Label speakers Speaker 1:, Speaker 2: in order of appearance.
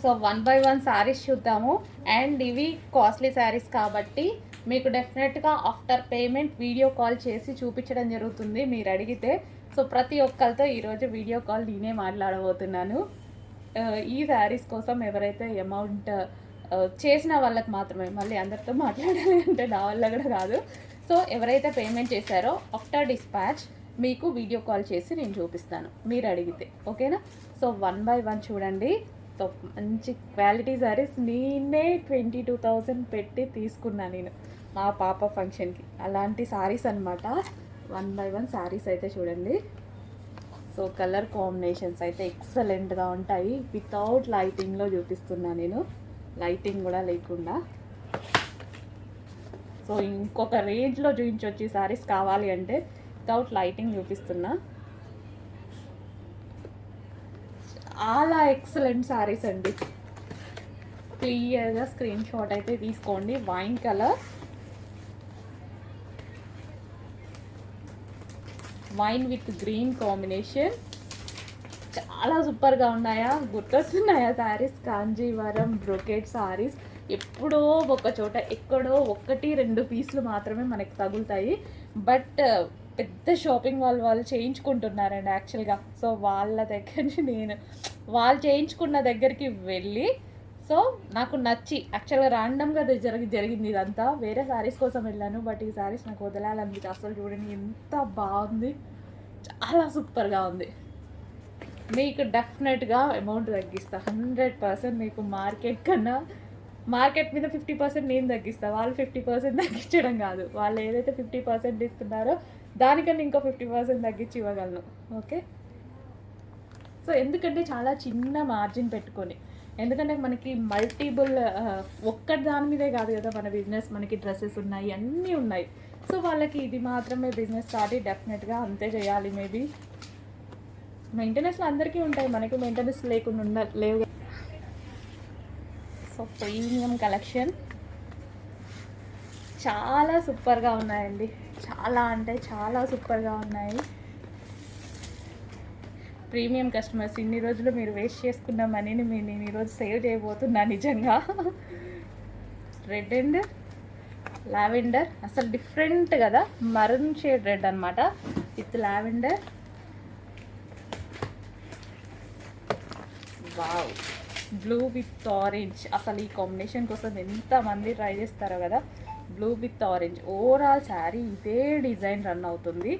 Speaker 1: So one by one saris చూద్దాము. And ఇవి costly saris కాబట్టి మీకు డెఫినెట్గా ఆఫ్టర్ పేమెంట్ వీడియో కాల్ చేసి చూపించడం జరుగుతుంది మీరు అడిగితే. సో ప్రతి ఒక్కరితో ఈరోజు వీడియో కాల్ నేనే మాట్లాడబోతున్నాను. ఈ శారీస్ కోసం ఎవరైతే అమౌంట్ చేసిన వాళ్ళకి మాత్రమే మళ్ళీ అందరితో మాట్లాడాలి అంటే నా వల్ల కూడా కాదు. సో ఎవరైతే పేమెంట్ చేశారో ఆఫ్టర్ డిస్పాచ్ మీకు వీడియో కాల్ చేసి నేను చూపిస్తాను. మీరు అడిగితే. ఓకేనా? సో వన్ బై వన్ చూడండి. సో మంచి క్వాలిటీ శారీస్ నేనే ట్వంటీ టూ థౌజండ్ పెట్టి తీసుకున్నా నేను మా పాప ఫంక్షన్కి. అలాంటి శారీస్ అనమాట వన్ బై వన్ శారీస్ అయితే చూడండి. సో కలర్ కాంబినేషన్స్ అయితే ఎక్సలెంట్గా ఉంటాయి. వితౌట్ లైటింగ్లో చూపిస్తున్నా నేను. లైటింగ్ కూడా లేకుండా. సో ఇంకొక రేంజ్లో చూపించొచ్చి ఈ శారీస్ కావాలి అంటే వితౌట్ లైటింగ్ చూపిస్తున్నా. చాలా ఎక్సలెంట్ శారీస్ అండి. క్లియర్గా స్క్రీన్ షాట్ అయితే తీసుకోండి. Wine colour wine with green combination చాలా సూపర్గా ఉన్నాయా? గుర్తొస్తున్నాయా శారీస్? కాంజీవరం బ్రొకెట్ శారీస్. ఎప్పుడో ఒక చోట ఎక్కడో ఒకటి రెండు పీసులు మాత్రమే మనకి తగులుతాయి. బట్ పెద్ద షాపింగ్ వాళ్ళు వాళ్ళు చేయించుకుంటున్నారండి యాక్చువల్గా. సో వాళ్ళ దగ్గర నుంచి నేను వాళ్ళు చేయించుకున్న దగ్గరికి వెళ్ళి సో నాకు నచ్చి యాక్చువల్గా ర్యాండమ్గా జరిగి జరిగింది ఇదంతా. వేరే శారీస్ కోసం వెళ్ళాను బట్ ఈ శారీస్ నాకు వదలాలనిపించి అసలు చూడండి ఎంత బాగుంది. చాలా సూపర్గా ఉంది. మీకు డెఫినెట్గా అమౌంట్ తగ్గిస్తా. హండ్రెడ్ పర్సెంట్ మీకు మార్కెట్ కన్నా మార్కెట్ మీద ఫిఫ్టీ పర్సెంట్ నేను తగ్గిస్తా. వాళ్ళు ఫిఫ్టీ పర్సెంట్ తగ్గించడం కాదు. వాళ్ళు ఏదైతే ఫిఫ్టీ పర్సెంట్ ఇస్తున్నారో దానికన్నా ఇంకో ఫిఫ్టీ పర్సెంట్ తగ్గించి ఇవ్వగలను. ఓకే? సో ఎందుకంటే చాలా చిన్న మార్జిన్ పెట్టుకొని. ఎందుకంటే మనకి మల్టిపుల్ ఒక్కటి దాని మీదే కాదు కదా మన బిజినెస్. మనకి డ్రెస్సెస్ ఉన్నాయి అన్నీ ఉన్నాయి. సో వాళ్ళకి ఇది మాత్రమే బిజినెస్ స్టార్ట్ డెఫినెట్గా అంతే చేయాలి మేబీ. మెయింటెనెన్స్లో అందరికీ ఉంటాయి. మనకి మెయింటెనెన్స్ లేకుండా ఉండ లేవు. సో ప్రీమియం కలెక్షన్ చాలా సూపర్గా ఉన్నాయండి. చాలా అంటే చాలా సూపర్గా ఉన్నాయి. ప్రీమియం కస్టమర్స్ ఇన్ని రోజులు మీరు వేస్ట్ చేసుకున్న మనీని మీరు నేను ఈరోజు సేవ్ చేయబోతున్నా నిజంగా. రెడ్ అండ్ లావెండర్ అసలు డిఫరెంట్ కదా. మరూన్ షేడ్ రెడ్ అనమాట with lavender wow. Blue with orange అసలు ఈ కాంబినేషన్ కోసం ఎంతమంది ట్రై చేస్తారో కదా. Blue with orange overall sari ఇదే డిజైన్ రన్ అవుతుంది.